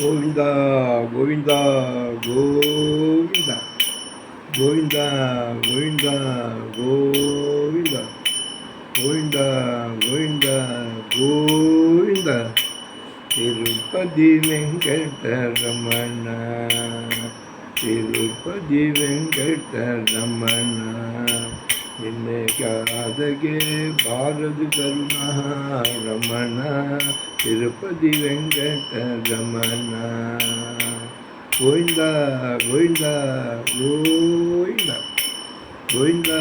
கோவிந்தா கோவிந்தா கோவிந்தா. கோவிந்தா கோவிந்தா கோவிந்தா. கோவிந்தா கோவிந்தா கோவிந்தா. திருப்பதி வெங்கடரமண திருப்பதி வெங்கடரமண இன்னைக்காதகே பாரதி கருணா ரமணா திருப்பதி வெங்கட ரமணா கோவிந்தா கோவிந்தா கோவிந்தா கோவிந்தா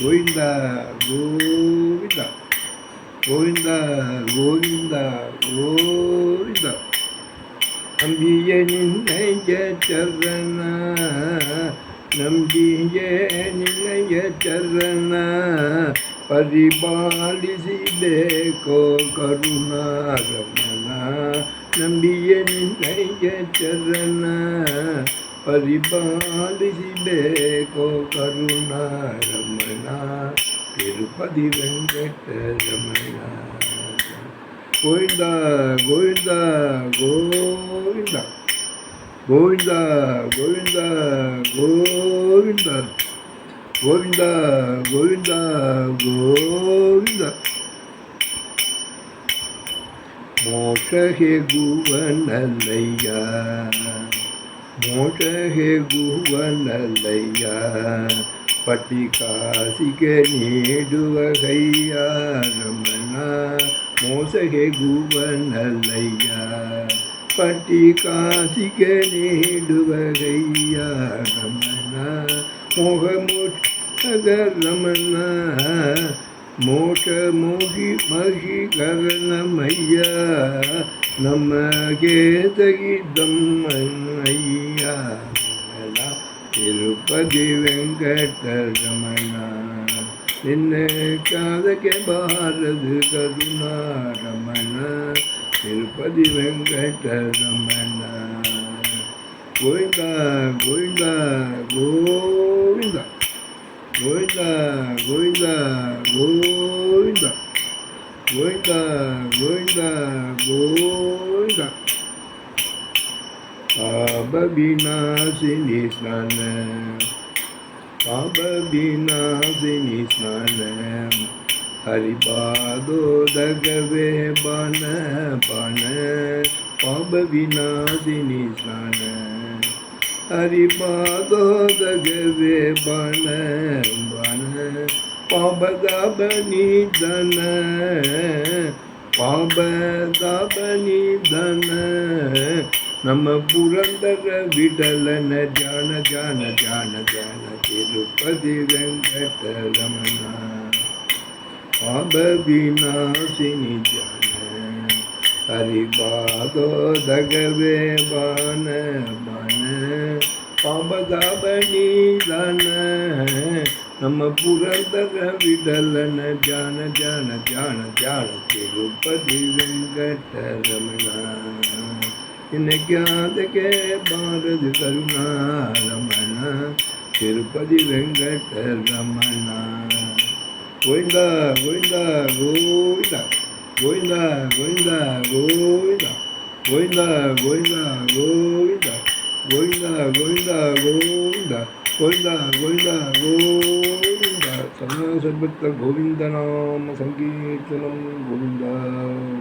கோவிந்தா கோவிந்தா கோவிந்தா கோவிந்தா கோவிந்தா நம்பிய நின்னைய சரணா நம்பிய நின்னை ಚರಣ ಪರಿಪಾಲಿಸಬೇಕೋ ಕರುಣಾರಮಣ ನಂಬಿಯ ನಿನ್ನಯ ಚರಣ ಪರಿಪಾಲಿಸಬೇಕೋ ಕರುಣಾರಮಣ ತಿರುಪತಿ ವೆಂಕಟರಮಣ ಗೋವಿಂದ ಗೋವಿಂದ ಗೋವಿಂದ ಗೋವಿಂದ ಗೋವಿಂದ ಗೋವಿಂದ கோவிந்தா கோவிந்தா கோவிந்தா. மோஷஹே குவனல்லையா? மோஷஹே குவனல்லையா? பட்டி காசிக நீடுவகையா? ரமணா மோசகே குவனல்லையா? பட்டி காசிக நீடுவகையா? ரமணா மோகமுட ரமண மோக மோகி மகி கரணமையா நம்ம கேதகிதம் ஐயா திருப்பதி வெங்கடரமணா என்ன காதகே பாரது கருணா ரமண. திருப்பதி வெங்கடரமண கோவிந்தா கோவிந்தா கோவிந்தா கோவிந்தா கோவிந்தா கோவிந்தா கோவிந்தா கோவிந்தா கோவிந்தா பாப விநாசினி ஸ்நான பாப விநாசினி ஸ்நானம் ஹரிபாதோதகவே பான பான பாப விநாசினி ஸ்நான हरिपादो दगवे बन बन। पब दबनी धन पब दबनी धन नम पुरंदर विडलन जान जान जान जान, तिरुपति वेंकट रमण पब विनाशिनी जान। ಜಾನ ಹರಿಪಾದೋದಗವೇ ಬಾನ ಬಾನ ಪಾಪದ ಬನಿದನ ನಮ್ಮ ಪುರಂದರ ವಿಠಲನ ಜಾನ ಜಾನ ಜಾನ ಜಾನ ತಿರುಪತಿ ವೆಂಕಟರಮಣ ನಿನಗ್ಯಾದಕ್ಕೆ ಬಾರದು ಕರುಣಾರಮಣ ತಿರುಪತಿ ವೆಂಕಟರಮಣ ಗೋವಿಂದ ಗೋವಿಂದ ಗೋವಿಂದ கோவிந்தா கோவிந்தா கோவிந்தா கோவிந்தா கோவிந்தா கோவிந்தா கோவிந்தா கோவிந்தா கோவிந்தா கோவிந்தா கோவிந்தா கோவிந்தா சதா சர்வத்த கோவிந்த நாம சங்கீர்த்தனம் கோவிந்தா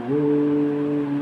கோவிந்தா